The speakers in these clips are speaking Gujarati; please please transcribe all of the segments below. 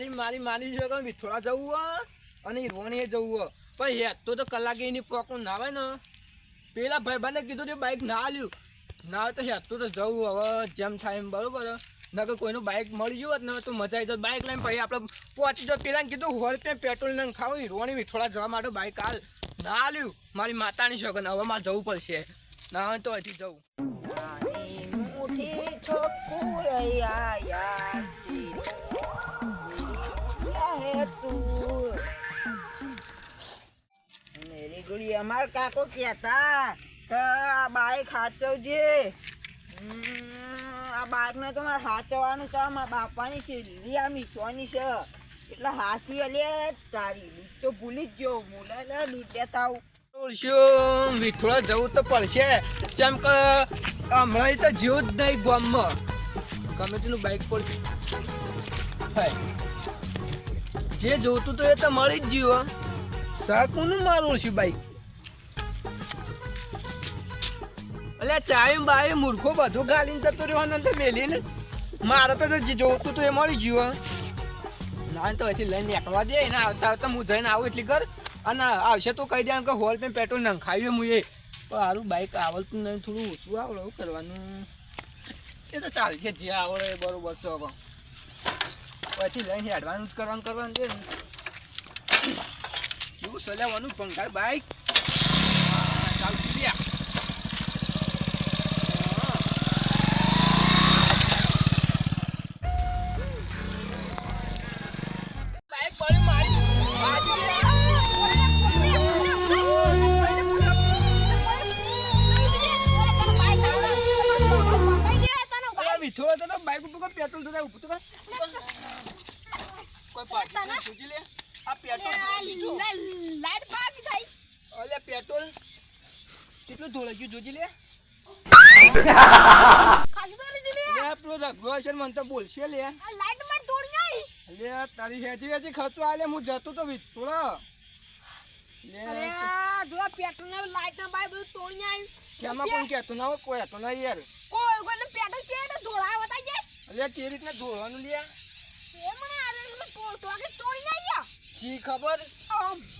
મારી મારી મારી જો કે જવું હો અને રોણીએ જવું હો. પણ હે તો કલાકે એની પોકું ના ને. પેલા ભાઈબાને કીધું તે બાઇક ના આલ્યું. ના તો હેતો તો જવું હવે જેમ થાય એમ બરોબર નકર કોઈનું બાઇક મળી ગયું ને, તો મજા આવી જાય બાઇક લઈને પછી આપણે પહોંચી જાવ પેલા કીધું હોળ પે પેટ્રોલ ને ખાવું રોણી વિઠોળા જવા માટે બાઇક હાલ ના આલ્યું. મારી માતાની શોખ હવે મારે જવું પડશે. ના હોય તો હજી જવું. હતું. મેરી ગુડી અમાર કાકો કહેતા કે આ બાઈક સાચવજે આ બાઈકને તો મારે સાચવવાનું છે, મારા બાપાની છે લીલી આ મીચવાની છે. એટલે હાથી અલે તારી તો ભૂલી જ ગયો. મૂલે દૂધ લેતા આવું. વિઠોળા જવું તો પડશે. કેમ કે હમણાં તો જેવું જ નહીં ગામમાં. ગમે તેનું બાઇક પર. જે જોતું તો એ તો મળી જ ગયું સાકુનું મારું છે બાઈક એટલે ચાવી બાય મૂર્ખો બધું ગાલીને જતો રહ્યો ને તો મેલીને. મારે તો જે જોતું તો એ મળી ગયું ના, તો હજી લઈને નીકળવા દે ને આવતા આવતા હું જઈને આવું એટલી કર અને આવશે તો કહી દે કે હોલ પે પેટ્રોલ નંખાવ્યું હું એ. સારું બાઈક આવડતું નહીં, થોડું ઓછું આવડે કરવાનું. એ તો ચાલશે, જે આવડે બરોબર છે પછી લઈને એડવાન્સ કરવાનું કરવાનું છે એવું સજાવવાનું પંખાર બાઈક. ચાલતું રહ્યા બાઇક ઉપર પેટ્રોલ તો ઉભું તો નહીં પૂછી લે? આ પેટ્રોલ જોઈ અલે પેટ્રોલ. કેટલું ધોળે ગયું જોજી લે. લાઈટ કોઈ પેટ્રોલ છે ને ધોળા બતાઈ જાય અલે કે રીતના ધોળવાનું લે? ટોકે તોડી ના શી ખબર?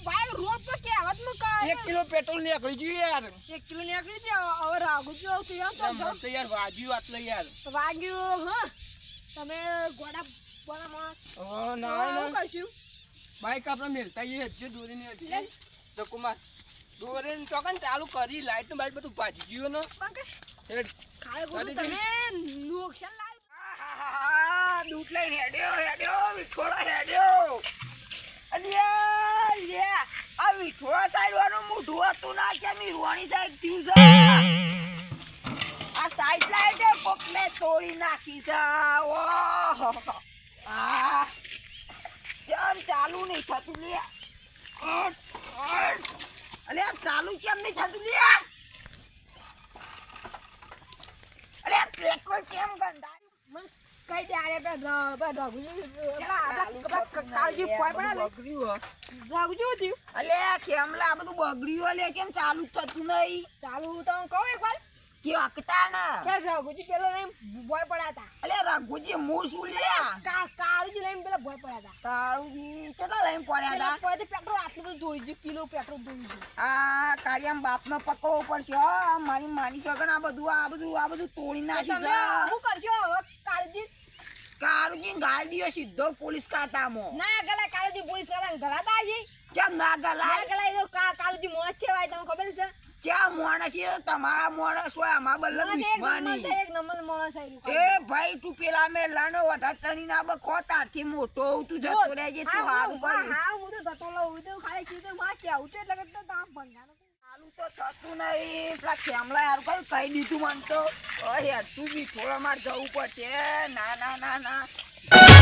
ભાઈ રોડ પર કે આવતનું કા એક કિલો પેટ્રોલ નીકળી ગયું યાર. એક કિલો નીકળી છે હવે રાગુ જો તો યાર તો તો યાર વાજ્યું આટલે યાર. વાગ્યું હા. તમે ગોડા બોલા માસ ઓ ના ના. કરશું? બાઈક આપણે મેલતા એ દોરી દોરીને હતી તો કુમાર દોરીને ટોકન ચાલુ કરી લાઈટનું બાઈક બધું ભાજી ગયું ને. હેડ. ખાય ગોડું તમે નુકસાન લાવી આહાહા, દૂધ લઈને હેડ્યો વિઠોળા હેડ્યો અલ્યા લે આ વિઠોળા સાઈડ વાળું હતું ના કે મીરવાણી સાહેબ થયું છે. આ સાઈડ લાઈટ કોકને તોડી નાખી છે. આ. કેમ ચાલુ નહીં થતું લે. આ ચાલુ કેમ નહીં થતું લે? અરે પેટ્રોલ કેમ ગંધાયું કઈ હે. અલે ખેમલા બધું બગડ્યું અલે કેમ ચાલુ થતું નહીં? ચાલુ તો હું કહું એક વાર કે અકતા ના? કે રઘુજી પેલો લઈને ભોય પડ્યા હતા. રઘુજી હું શું લ્યા કા કાળજી લઈને પેલા ભોય પડ્યા હતા. કાળુજી ચેતા લઈને પડ્યા હતા? પેટ્રોલ આટલું બધું ધોઈ ગયું કિલો પેટ્રોલ ધોઈ ગયું આ કાળિયામ બાપનો પકડવો પડશે હો મારી માની શકન આ બધું આ બધું આ બધું તોડી નાખ્યું છે. કરશો? હવે કાળજી કાળુજી ગાળ દિયો સીધો પોલીસ ખાતામાં. ના ગલા કાળુજી પોલીસવાળા ધરાતા છે કેમ ના ના ગલાય ગલા તો કા કાળુજી મોસ છે ભાઈ તમને ખબર છે? ક્યાં મોણસ છે તમારા મોણસ હોય આમાં બલ્લ મોણસ દુશ્મની છે, એક નંબર મોણસ આયરું એ ભાઈ તું પેલા મેલાનો વટા તણી ના બખો તારથી મોટો હું તું જતો રહેજે તું હારું કરી હા હું તો જતો લઉં હું તો ખાલી કીધું માં કેવું છે? એટલે કે તામ ભંગાનો હારું તો થતું નહીં. પેલા કેમલા યાર કઈ કહી દીધું મને તો? યાર તું બી થોડા માર જવું પડશે. ના ના ના ના.